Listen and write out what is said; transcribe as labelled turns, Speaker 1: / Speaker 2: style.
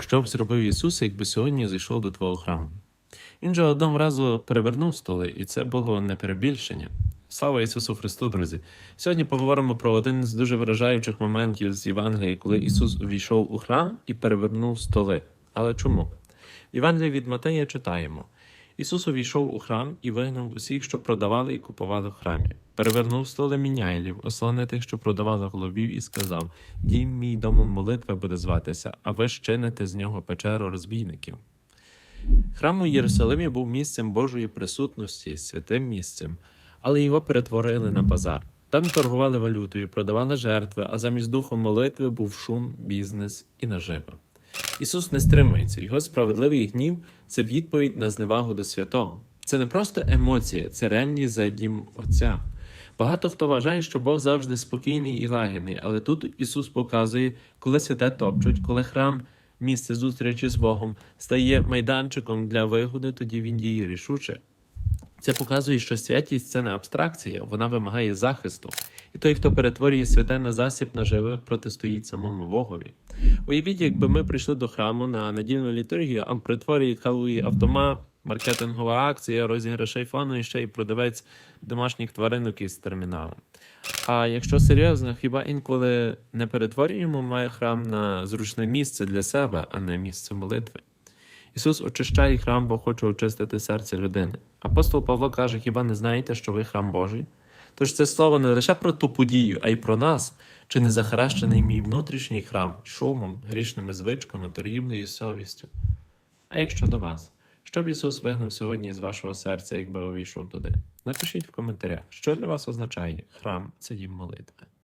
Speaker 1: Що б зробив Ісус, якби сьогодні зайшов до твого храму? Він же одного разу перевернув столи, і це було не перебільшення. Слава Ісусу Христу, друзі! Сьогодні поговоримо про один з дуже вражаючих моментів з Євангелії, коли Ісус увійшов у храм і перевернув столи. Але чому? В Євангелії від Матея читаємо: Ісус увійшов у храм і вигнав усіх, що продавали і купували в храмі. Перевернув столи міняйлів, ослони тих, що продавали головів, і сказав: Дім мій домом молитва буде зватися, а ви щините з нього печеру розбійників. Храм у Єрусалимі був місцем Божої присутності, святим місцем, але його перетворили на базар. Там торгували валютою, продавали жертви, а замість духу молитви був шум, бізнес і нажива. Ісус не стримується, його справедливий гнів це відповідь на зневагу до святого. Це не просто емоція, це реальність за дім Отця. Багато хто вважає, що Бог завжди спокійний і лагідний, але тут Ісус показує, коли святе топчуть, коли храм, місце зустрічі з Богом, стає майданчиком для вигоди, тоді він діє рішуче. Це показує, що святість це не абстракція, вона вимагає захисту. І той, хто перетворює святе на засіб наживе, протистоїть самому Богові. Уявіть, якби ми прийшли до храму на недільну літургію, а при творі халує автомат, маркетингова акція, розіграш айфону і ще й продавець домашніх тваринок із терміналу. А якщо серйозно, хіба інколи не перетворюємо має храм на зручне місце для себе, а не місце молитви? Ісус очищає храм, бо хоче очистити серце людини. Апостол Павло каже: хіба не знаєте, що ви храм Божий? Тож це слово не лише про ту подію, а й про нас, чи не захаращений мій внутрішній храм шумом, грішними звичками, торгівлею і совістю. А якщо до вас, що б Ісус вигнав сьогодні з вашого серця, якби увійшов туди? Напишіть в коментарях, що для вас означає храм це дім молитви.